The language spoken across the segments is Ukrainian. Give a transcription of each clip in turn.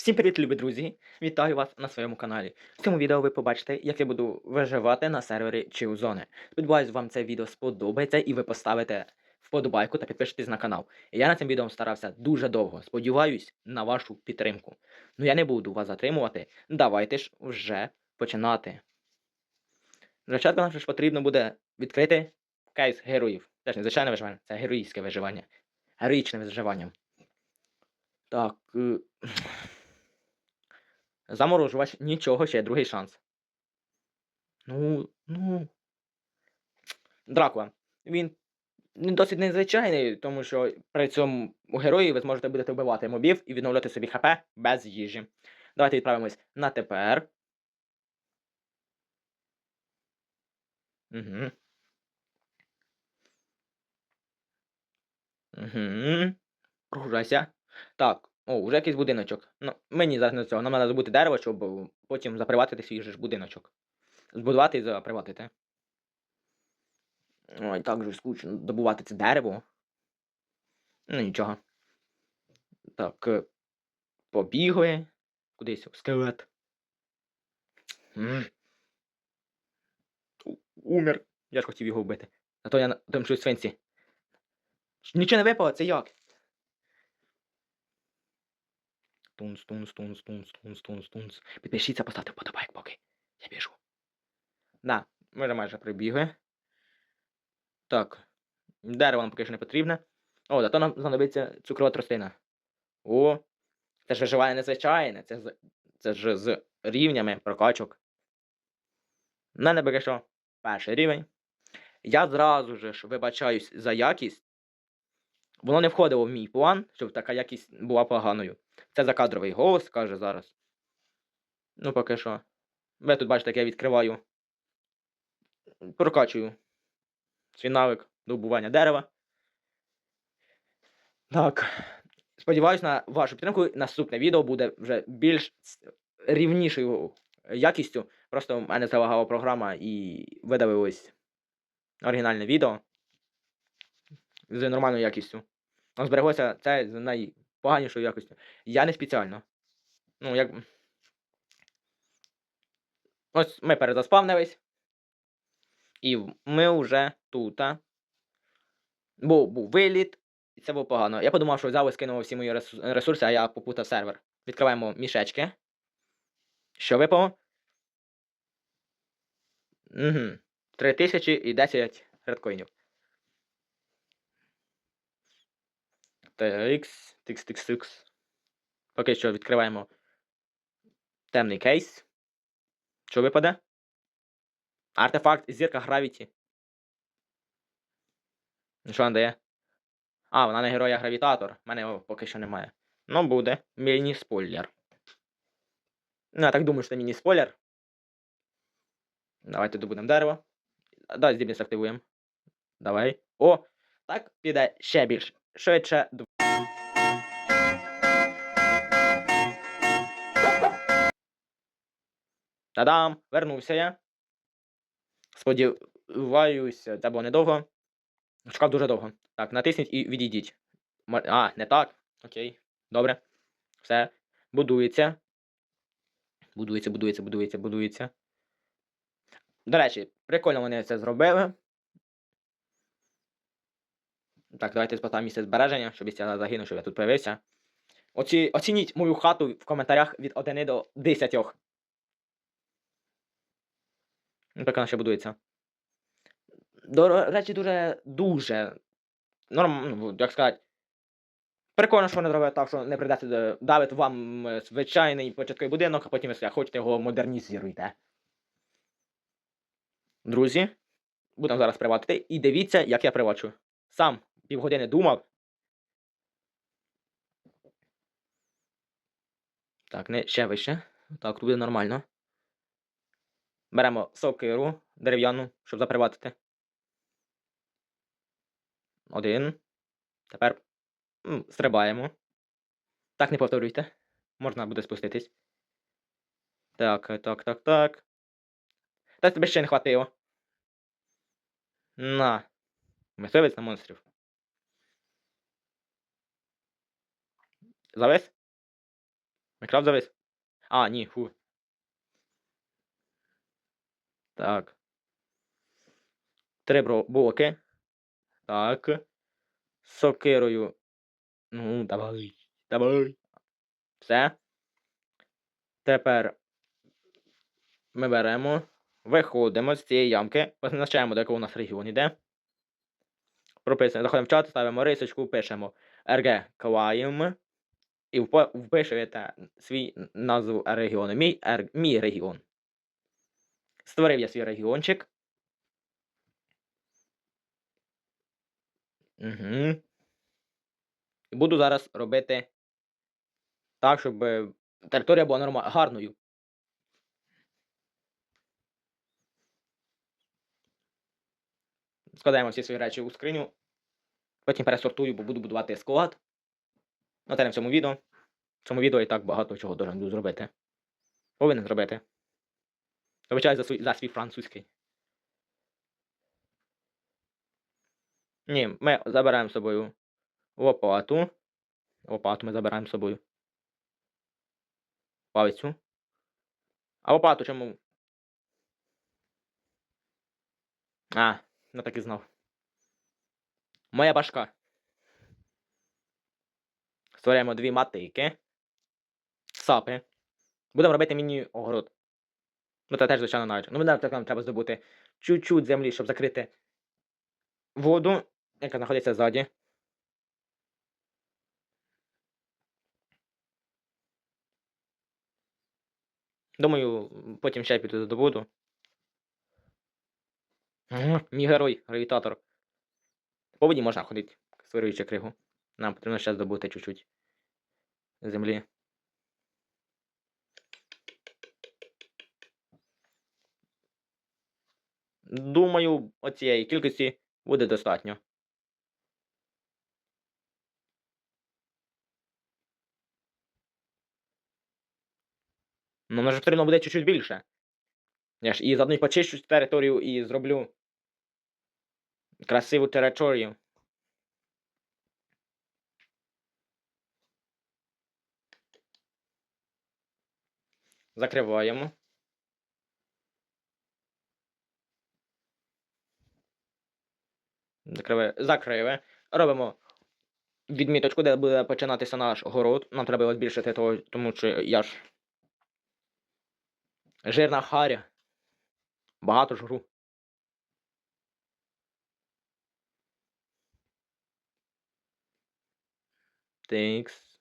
Всім привіт, любі друзі! Вітаю вас на своєму каналі. В цьому відео ви побачите, як я буду виживати на сервері Чилзони. Сподіваюсь, вам це відео сподобається і ви поставите вподобайку та підпишетесь на канал. Я на цим відео старався дуже довго. Сподіваюсь на вашу підтримку. Ну я не буду вас затримувати. Давайте ж вже починати. Для нам ж потрібно буде відкрити кейс героїв. Теж не звичайне виживання, це героїчне виживання. Героїчне виживання. Так. е, Заморожувач, нічого, ще другий шанс. Ну, ну. Дракула. Він досить незвичайний, тому що при цьому у герої ви зможете будете вбивати мобів і відновляти собі ХП без їжі. Давайте відправимось на тепер. Угу. Угу. Прогружайся. Так. О, вже якийсь будиночок. Ну, мені зараз не цього. Нам треба забути дерево, щоб е, потім заприватити свій ж будиночок. Збудувати і заприватити. Ой, так же скучно добувати це дерево. Ну нічого. Так. е, Побігли. Кудись скелет. Умер. Я ж хотів його вбити. А то я на тому щось свинці. Нічого не випало, це як? Тунс, тунс, тунс, тунс, тунс, тунс, тунс. Підпишіться, поставте вподобайк поки. Я біжу. Да, ми майже прибігли. Так. Дерево нам поки що не потрібне. О, зато нам знадобиться цукрова тростина. О, це ж виживає незвичайне. Це, це ж з рівнями прокачок. У мене поки що перший рівень. Я зразу ж вибачаюсь за якість. Воно не входило в мій план, щоб така якість була поганою. Це закадровий голос, каже зараз. Ну, поки що. Ви тут бачите, як я відкриваю. Прокачую свій навик добування дерева. Так. Сподіваюсь на вашу підтримку. Наступне відео буде вже більш рівнішою якістю. Просто в мене залагала програма і видавилось оригінальне відео з нормальною якістю. Збереглося це з найпоганішою якістю. Я не спеціально. Ну, як. Ось ми перезаспавнились. І ми вже тут. Був, був виліт, і це було погано. Я подумав, що взяв і скинув всі мої ресурси, а я попутав сервер. Відкриваємо мішечки. Що випало? Угу. 3000 і 10 редкоїнів. TX, TX, TX. Поки що відкриваємо темний кейс. Що випаде? Артефакт зірка Гравіті. Що вона дає? А, вона не героя гравітатор. У мене його поки що немає. Ну, буде. Міні-спойлер. Ну, я так думаю, що це міні-спойлер. Давайте добудемо дерево. Давай здібність активуємо. Давай. О! Так піде ще більш швидше. Та-дам! Вернувся я. Сподіваюся, це було недовго. Чекав дуже довго. Так, натисніть і відійдіть. А, не так. Окей. Добре. Все. Будується. Будується, будується, будується, будується. До речі, прикольно вони це зробили. Так, давайте спитаємо місце збереження, щоб я загинув, щоб я тут появився. Оці, оцініть мою хату в коментарях від 1 до 10. Ну, так вона ще будується. До речі, дуже дуже. Норм, ну, як сказати. Прикольно, що вони зробили так, що не прийдеться до- давити вам е, звичайний початковий будинок, а потім, якщо хочете, його модернізуйте. Друзі, будемо зараз приватити. І дивіться, як я привачу. Сам півгодини думав. Так, не ще вище. Так, тут буде нормально. Беремо сокиру дерев'яну, щоб заприватити. Один. Тепер стрибаємо. Так, не повторюйте. Можна буде спуститись. Так, так, так, так. Та тебе ще не хватило. На. Мисливець на монстрів. Завис? Майкрафт завис? А, ні, фу. Так. Три блоки. Так. Сокирою. Ну, давай. Давай. Все. Тепер ми беремо, виходимо з цієї ямки, позначаємо, до якого у нас регіон йде. Прописуємо, заходимо в чат, ставимо рисочку, пишемо RG Клайм. І впишуєте свій назву регіону. Мій, мій регіон. Створив я свій регіончик. Угу. І буду зараз робити так, щоб е, територія була норма... гарною. Складаємо всі свої речі у скриню. Потім пересортую, бо буду будувати склад. Ну, це в цьому відео. В цьому відео і так багато чого должен буду зробити. Повинен зробити. Вибачаю за, свій- за свій французький. Ні, ми забираємо з собою лопату. Лопату ми забираємо з собою. Палицю. А лопату чому? А, ну так і знав. Моя башка. Створюємо дві матики. Сапи. Будемо робити міні-огород. Ну, це теж, звичайно, навіть. Ну, нам так нам треба здобути чуть-чуть землі, щоб закрити воду, яка знаходиться ззаді. Думаю, потім ще піду добуду. Ага, Мій герой, гравітатор. По воді можна ходити, створюючи кригу. Нам потрібно ще здобути чуть-чуть землі. Думаю, оцієї кількості буде достатньо. Ну, може потрібно буде чуть-чуть більше. Я ж і заодно почищу територію і зроблю красиву територію. Закриваємо. Закриве. Робимо відміточку, де буде починатися наш город. Нам треба його збільшити, того, тому що я ж жирна харя. Багато жру. Тикс.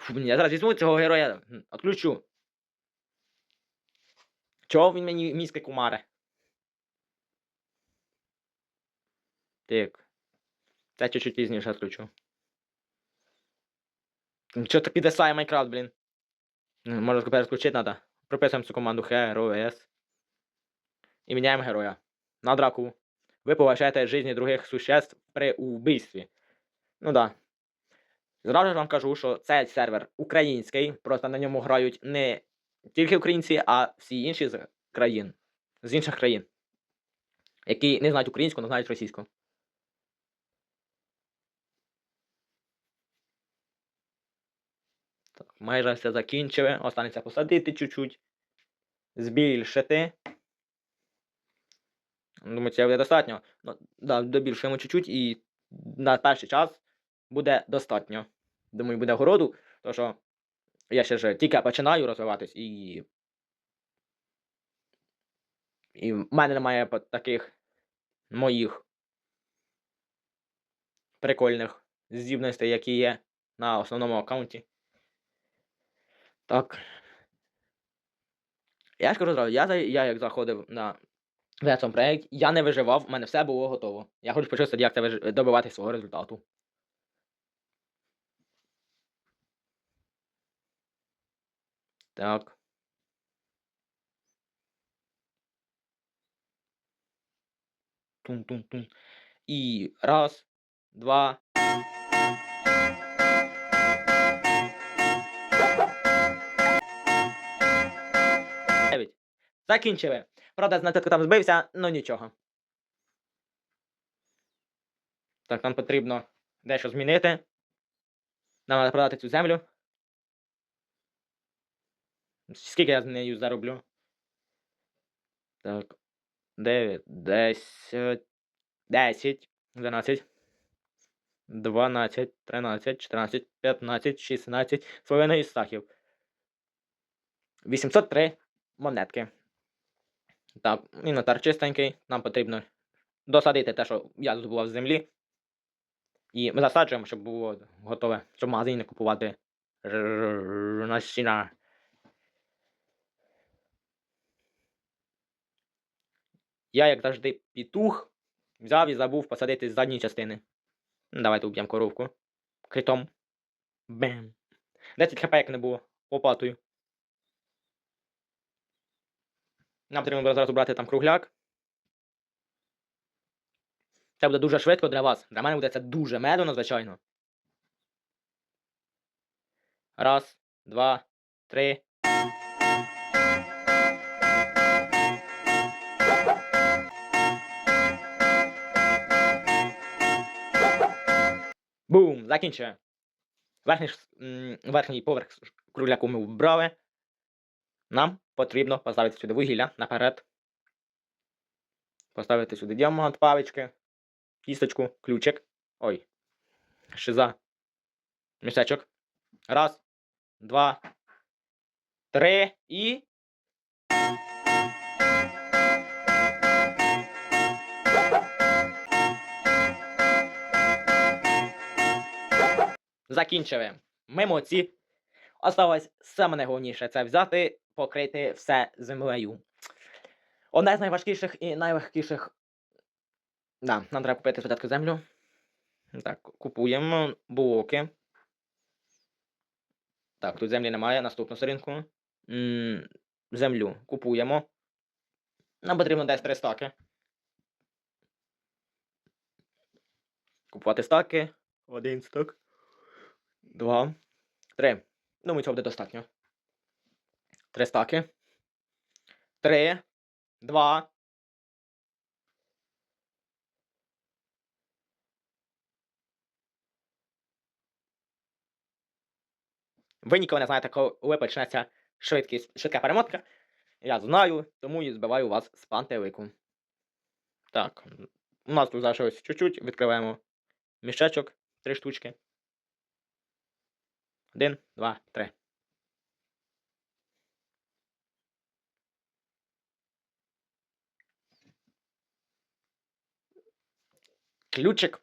Фу, я зараз візьму цього героя. Отключу. Чого він мені мізки кумаре? Так. Це чуть-чуть пізніше відключу. Чого так підвисає Майнкрафт, блін? Ну, Може тепер включити треба. Прописуємо цю команду HROS. І міняємо героя. На драку. Ви поважаєте життя других существ при убивстві. Ну да. Зразу ж вам кажу, що цей сервер український, просто на ньому грають не тільки українці, а всі інші з країн. З інших країн. Які не знають українську, але знають російську. Майже все закінчили. Останеться посадити чуть-чуть. Збільшити. Думаю, це буде достатньо. Ну, да, добільшуємо чуть-чуть і на перший час буде достатньо. Думаю, буде городу, тому що я ще ж тільки починаю розвиватись і. І в мене немає таких моїх прикольних здібностей, які є на основному аккаунті. Так. Я ж кажу я, я як заходив на цьому проєкті, я не виживав, в мене все було готово. Я хочу почувствувати, як це добивати свого результату. Так. Тун-тун-тун. І раз, два. Закінчили. Правда, знаток там збився, ну нічого. Так, нам потрібно дещо змінити. Нам треба продати цю землю. Скільки я з нею зароблю? Так. 9, 10, 10, 12, 12, 13, 14, 15, 16, з половиною стахів. 803 монетки. Так, інвентар чистенький. Нам потрібно досадити те, що я здобував з землі. І ми засаджуємо, щоб було готове, щоб в магазині не купувати насіння. Я, як завжди, пітух взяв і забув посадити з задньої частини. Давайте уб'ємо коровку. Критом. Бем. 10 хп як не було. Лопатою. Нам потрібно зараз брати там кругляк. Це буде дуже швидко для вас. Для мене буде це дуже медленно, звичайно. Раз, два, три. Бум! Закінчує. Верхній, верхній поверх кругляку ми вбрали. Нам потрібно поставити сюди вугілля наперед. Поставити сюди діамант, павички, кісточку, ключик. Ой. Шиза. Мішечок. Раз, два, три і. Закінчили. Ми молодці. Осталось саме найголовніше це взяти, покрити все землею. Одне з найважкіших і найлегкіших. Да, нам треба купити спочатку землю. Так, купуємо блоки. Так, тут землі немає. Наступну сторінку. М, Землю купуємо. Нам потрібно десь три стаки. Купувати стаки. Один стак. Два. Три. Думаю, цього буде достатньо. Три стаки. Три. Два. Ви ніколи не знаєте, коли почнеться швидкість, швидка перемотка. Я знаю, тому і збиваю вас з пантелику. Так, у нас тут залишилось чуть-чуть. Відкриваємо мішечок. Три штучки. Один, два, три. Ключик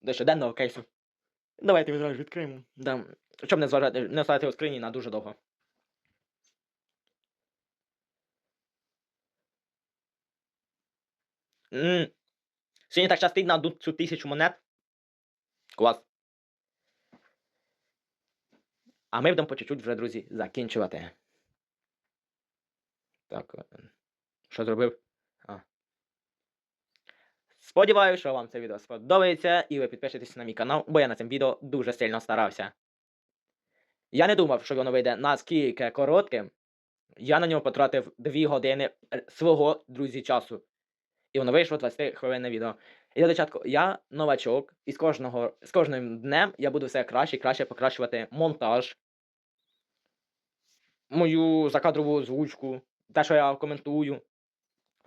до щоденного кейсу. Давайте відразу відкриємо. Да. Щоб не зважати, не ставити у скрині на дуже довго. М. Сьогодні так щастить на цю тисячу монет. Клас. А ми будемо по чуть-чуть вже, друзі, закінчувати. Так. е, Що зробив? Сподіваюся, що вам це відео сподобається, і ви підпишетесь на мій канал, бо я на цьому відео дуже сильно старався. Я не думав, що воно вийде наскільки коротким. Я на нього потратив 2 години е, свого, друзі, часу. І воно вийшло 20 хвилинне відео. І для початку, я новачок, і з кожного з кожним днем я буду все краще і краще покращувати монтаж, мою закадрову озвучку, те, що я коментую.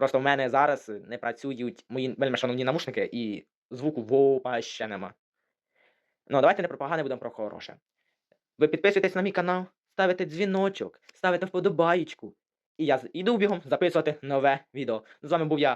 Просто в мене зараз не працюють мої вельми шановні навушники, і звуку вопа ще нема. Ну, давайте не про погане, будемо про хороше. Ви підписуєтесь на мій канал, ставите дзвіночок, ставите вподобаєчку. І я іду бігом записувати нове відео. З вами був я,